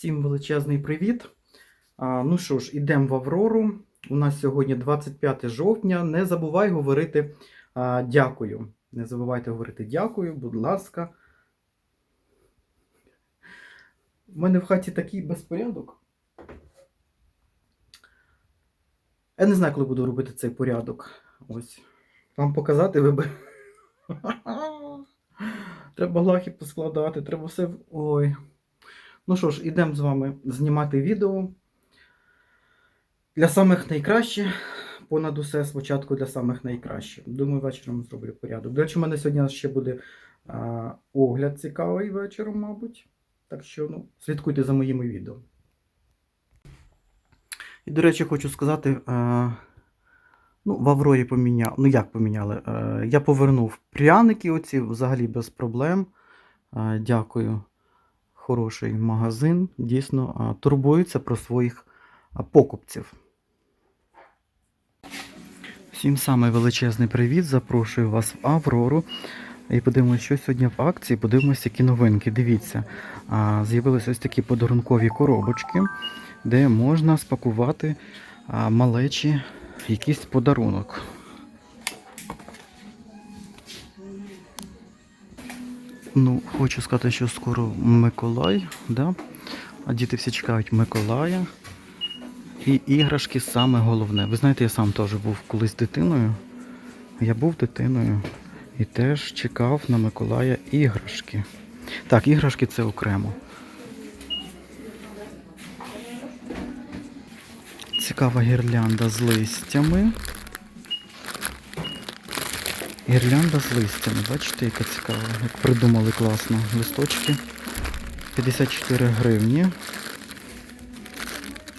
Всім величезний привіт. Ну що ж, ідемо в Аврору. У нас сьогодні 25 жовтня. Не забувай говорити дякую. Не забувайте говорити дякую, будь ласка. У мене в хаті такий безпорядок. Я не знаю, коли буду робити цей порядок. Ось. Вам показати ви би. Треба лахи поскладати, треба все. Ой. Ну що ж, ідемо з вами знімати відео. Для самих найкращих. Понад усе спочатку для самих найкращих. Думаю, вечором зроблю порядок. До речі, у мене сьогодні ще буде а, огляд цікавий вечором, мабуть. Так що ну, слідкуйте за моїми відео. І, до речі, хочу сказати. А, ну, в Аврорі поміняв. Ну, як поміняли? Е, я повернув пряники оці взагалі без проблем. Е, дякую. Хороший магазин. Дійсно турбується про своїх покупців. Всім саме величезний привіт. Запрошую вас в Аврору. І подивимося, що сьогодні в акції. Подивимося, які новинки. Дивіться, з'явилися ось такі подарункові коробочки, де можна спакувати малечі якийсь подарунок. Ну, хочу сказати, що скоро Миколай, да? а діти всі чекають Миколая. І іграшки саме головне. Ви знаєте, я сам теж був колись дитиною. Я був дитиною і теж чекав на Миколая іграшки. Так, іграшки це окремо. Цікава гірлянда з листями. Гірлянда з листями, бачите, яка цікава, як придумали класно. Листочки 54 гривні.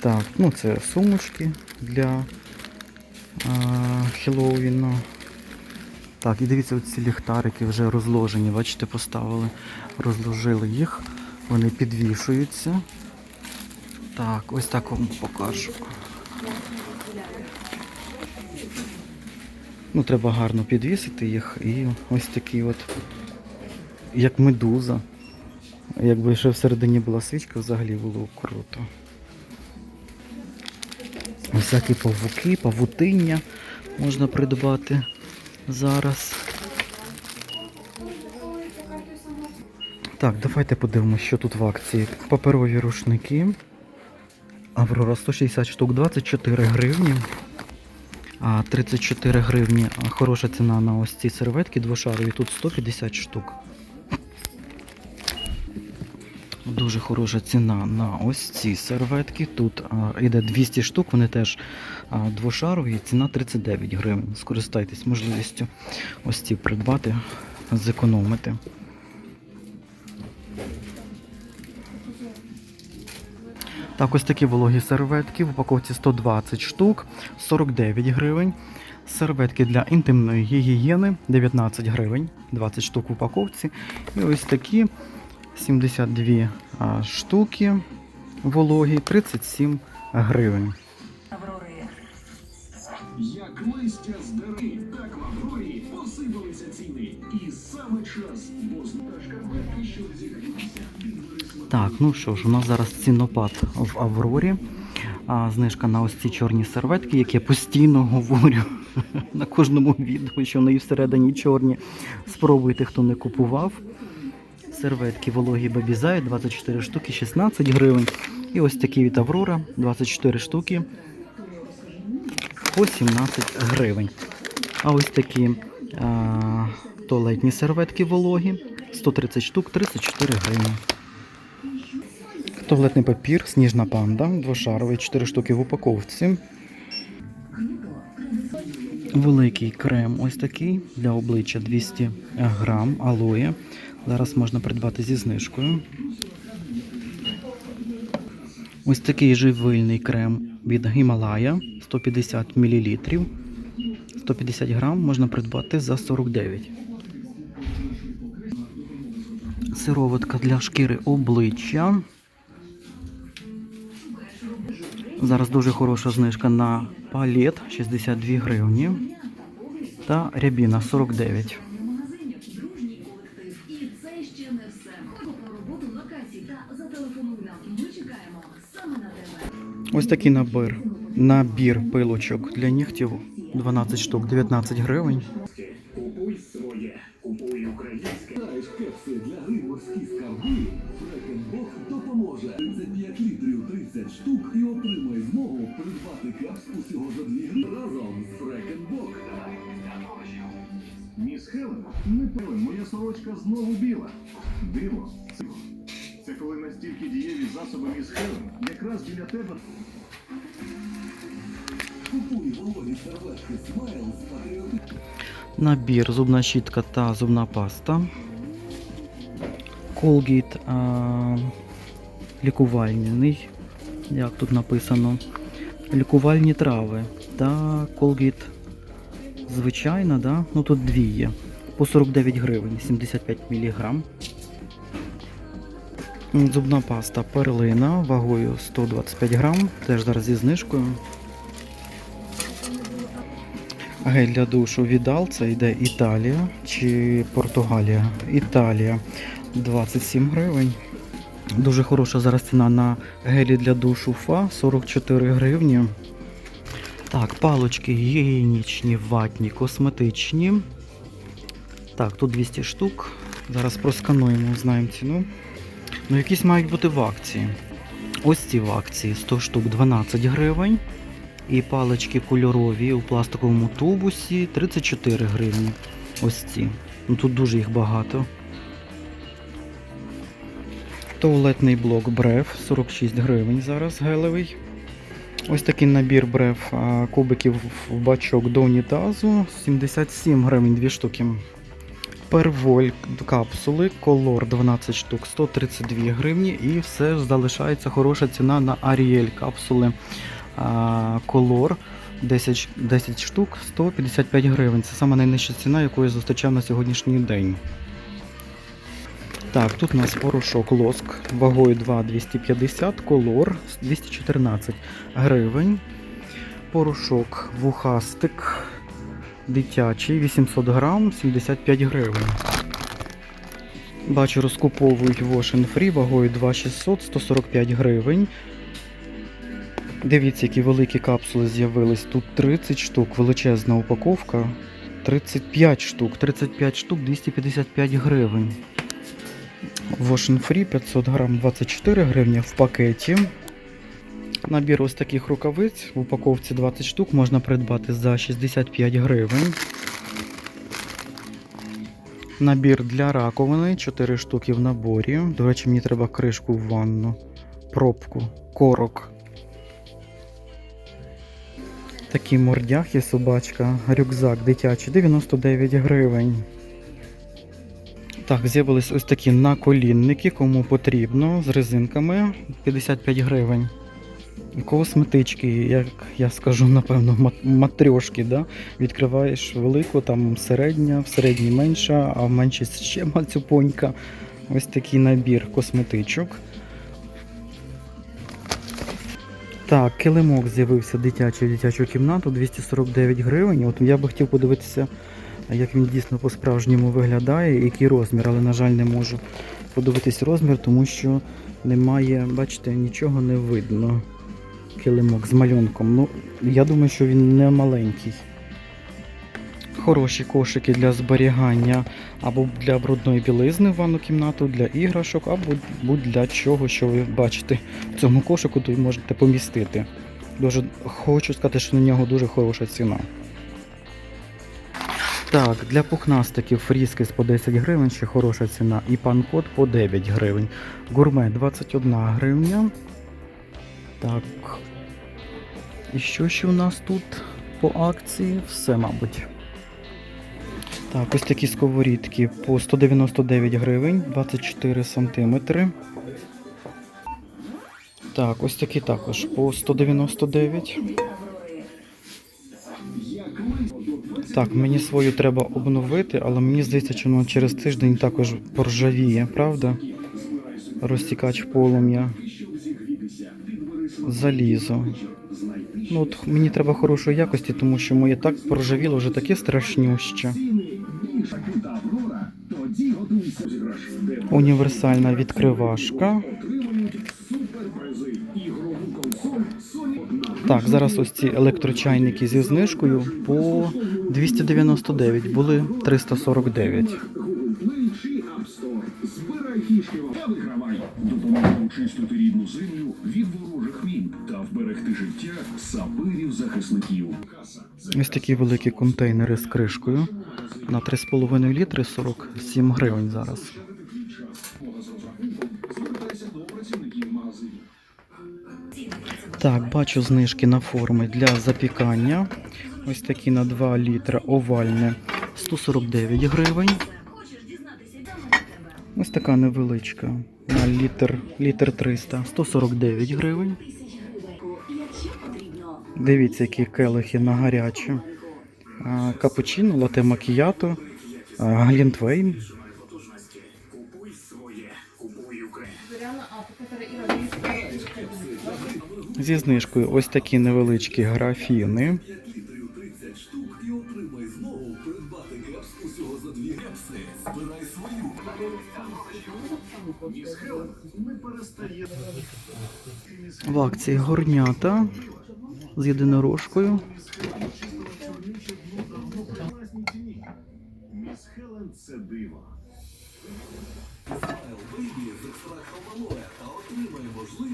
Так, ну це сумочки для а, Хеллоуіна. Так, і дивіться, оці ліхтарики вже розложені, бачите, поставили, розложили їх, вони підвішуються. Так, ось так вам покажу. Ну, треба гарно підвісити їх і ось такі от, як медуза. Якби ще всередині була свічка, взагалі було круто. Всякі павуки, павутиння можна придбати зараз. Так, давайте подивимося, що тут в акції. Паперові рушники. Аврора 160 штук 24 гривні. А 34 гривні хороша ціна на ось ці серветки двошарові, тут 150 штук. Дуже хороша ціна на ось ці серветки. Тут а, йде 200 штук, вони теж двошарові, ціна 39 гривень. Скористайтесь можливістю ось ці придбати, зекономити. Так, ось такі вологі серветки в упаковці 120 штук, 49 гривень. Серветки для інтимної гігієни 19 гривень, 20 штук в упаковці. І ось такі 72 штуки вологі, 37 гривень. Аврори. Як листя з дерев, так в Аврорі посипалися ціни. І саме час, бо з шкарпетки, що смак. Так, ну що ж, у нас зараз цінопад в Аврорі. А, знижка на ось ці чорні серветки, як я постійно говорю на кожному відео, що вони всередині чорні. Спробуйте, хто не купував. Серветки вологі бабізай 24 штуки, 16 гривень. І ось такі від Аврора 24 штуки по 17 гривень. А ось такі а, туалетні серветки вологі 130 штук, 34 гривні. Туалетний папір, сніжна панда, двошаровий, 4 штуки в упаковці. Великий крем ось такий для обличчя 200 грам алоє. Зараз можна придбати зі знижкою. Ось такий живильний крем від Гімалая 150 мл. 150 грам можна придбати за 49. Сироватка для шкіри обличчя. Зараз дуже хороша знижка на палет 62 гривні та рябіна 49. І це ще не все. Роботу на касі та зателефонуй нам. Ми чекаємо. Ось такий набір. Набір пилочок для нігтів 12 штук, 19 гривень. Набір, зубна щітка та зубна паста. Colgate а, лікувальний. Як тут написано? Лікувальні трави. Та Colgate звичайна, да? Ну тут дві є. По 49 гривень, 75 мг. Зубна паста перлина вагою 125 грам. Теж зараз зі знижкою. Гель для душу Відал, це йде Італія чи Португалія. Італія 27 гривень. Дуже хороша зараз ціна на гелі для душу Фа 44 гривні. Так, палочки гігієнічні, ватні, косметичні. Так, тут 200 штук. Зараз проскануємо, знаємо ціну. Ну, якісь мають бути в акції. Ось ці в акції 100 штук 12 гривень. І палички кольорові у пластиковому тубусі 34 гривні. Ось ці. Ну тут дуже їх багато. Туалетний блок Брев 46 гривень зараз гелевий. Ось такий набір брев кубиків в бачок до унітазу 77 гривень 2 штуки. Перволь капсули, колор 12 штук 132 гривні. І все залишається хороша ціна на Аріель капсули колор 10, 10 штук 155 гривень. Це саме найнижча ціна, яку я зустрічав на сьогоднішній день. Так, тут у нас порошок лоск вагою 2,250, колор 214 гривень. Порошок вухастик дитячий 800 грам 75 гривень. Бачу, розкуповують Wash Free вагою 2,600 145 гривень. Дивіться, які великі капсули з'явились. Тут 30 штук, величезна упаковка. 35 штук, 35 штук, 255 гривень. Wash Free 500 грам 24 гривні в пакеті. Набір ось таких рукавиць в упаковці 20 штук можна придбати за 65 гривень. Набір для раковини 4 штуки в наборі. До речі, мені треба кришку в ванну, пробку, корок. Мордях є собачка, рюкзак дитячий 99 гривень. Так, з'явились ось такі наколінники, кому потрібно, з резинками 55 гривень. Косметички, як я скажу, напевно, мат- матрьошки, да? Відкриваєш велику, там середня, в середній менша, а в меншій ще мацюпонька. Ось такий набір косметичок. Так, килимок з'явився дитячий в дитячу кімнату 249 гривень. От я би хотів подивитися, як він дійсно по-справжньому виглядає, який розмір, але, на жаль, не можу подивитись розмір, тому що немає, бачите, нічого не видно. Килимок з малюнком. Ну, я думаю, що він не маленький. Хороші кошики для зберігання або для брудної білизни в ванну кімнату, для іграшок, або будь-для чого, що ви бачите в цьому кошику, то можете помістити. Дуже хочу сказати, що на нього дуже хороша ціна. Так, для пухнастиків фріскис по 10 гривень, ще хороша ціна. І пан-код по 9 гривень. Гурме 21 гривня. Так. І що ще у нас тут по акції? Все, мабуть. Так, ось такі сковорідки по 199 гривень, 24 сантиметри. Так, ось такі також по 199. Так, мені свою треба обновити, але мені здається, що воно через тиждень також поржавіє, правда? Розтікач полум'я. Залізо. Ну, от мені треба хорошої якості, тому що моє так поржавіло вже таке страшнюще. Універсальна відкривашка. Так, зараз ось ці електрочайники зі знижкою по 299, були 349. Google Play чи App Store. Збирай фішки та вигравай. Очистити рідну землю від ворожих мін та вберегти життя саперів-захисників. Ось такі великі контейнери з кришкою на 3,5 літри 47 гривень зараз. Так, бачу знижки на форми для запікання. Ось такі на 2 літра овальне 149 гривень. Ось така невеличка на літр, літр 300, 149 гривень. Дивіться, які келихи на гарячу. А, Капучино, лате макіято, глінтвейн. Зі знижкою ось такі невеличкі графіни. 5 літрів 30 штук і отримай змогу придбати кепс усього за дві кепси. Збирай свою. Міс Хелен, ми перестаємо. В акції горнята з єдинорожкою. Це диво. Отримай можливість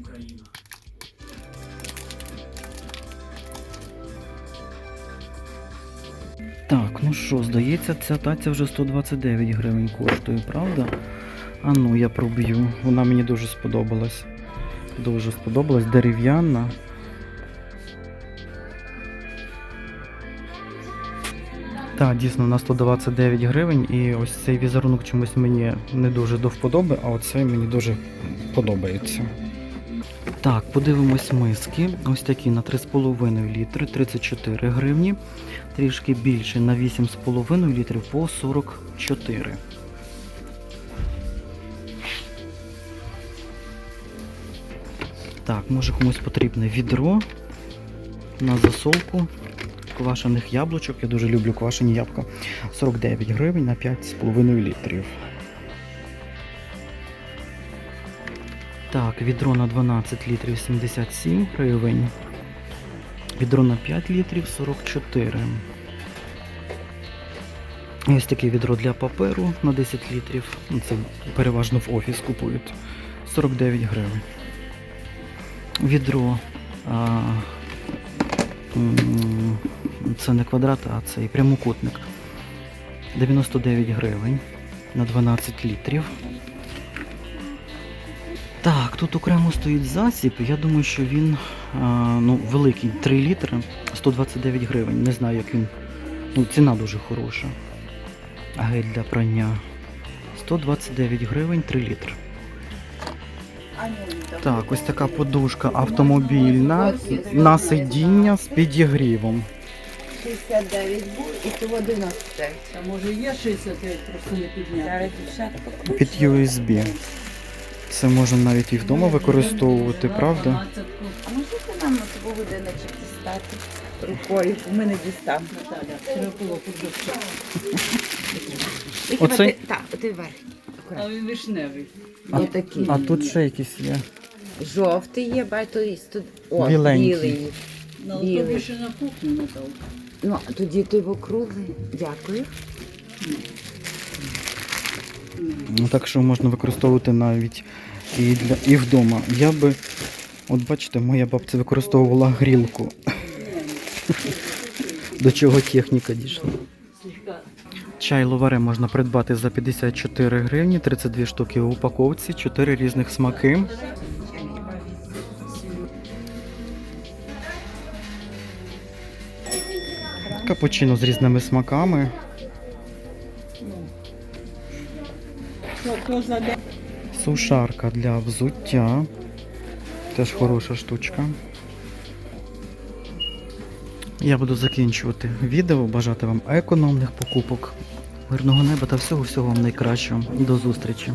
Україна. Так, ну що, здається, ця таця вже 129 гривень коштує, правда? А ну, я проб'ю. Вона мені дуже сподобалась. Дуже сподобалась. Дерев'яна. Так, дійсно, на 129 гривень. І ось цей візерунок чомусь мені не дуже до вподоби, а оцей мені дуже подобається. Так, подивимось миски. Ось такі на 3,5 літри, 34 гривні. Трішки більше на 8,5 літрів по 44. Так, може комусь потрібне відро на засолку квашених яблучок. Я дуже люблю квашені ябка. 49 гривень на 5,5 літрів. Так, відро на 12 літрів 77 гривень. Відро на 5 літрів 44. Ось таке відро для паперу на 10 літрів. Ну, Це переважно в офіс купують. 49 гривень. Відро. А, це не квадрат, а це і прямокутник. 99 гривень на 12 літрів. Так, тут окремо стоїть засіб. Я думаю, що він а, ну, великий 3 літри, 129 гривень. Не знаю, як він. Ну, ціна дуже хороша. Гель для прання. 129 гривень 3 літри. Так, ось така подушка автомобільна на сидіння з підігрівом. 69 був і то 11. А може є 69, просто не підняти. Під USB. Це можна навіть і вдома використовувати, правда? А можете нам на того годиночок дістати рукою, бо ми не дістанемо. Наталя, треба було подивитися. Оцей? Так, отой верхній. А він вишневий. Є такий. А тут ще якісь є. Жовтий є, бачите. О, Біленький. білий. Ну, Білий. тобі ще на кухню надав. Ну, а тоді той округлий. Дякую. Ну, так що можна використовувати навіть і, для, і вдома. Я би, от бачите, моя бабця використовувала грілку. До чого техніка дійшла. Чай ловаре можна придбати за 54 гривні, 32 штуки в упаковці, 4 різних смаки. Капучино з різними смаками. Сушарка для взуття. Теж хороша штучка. Я буду закінчувати відео, бажати вам економних покупок, мирного неба та всього-всього вам найкращого. До зустрічі!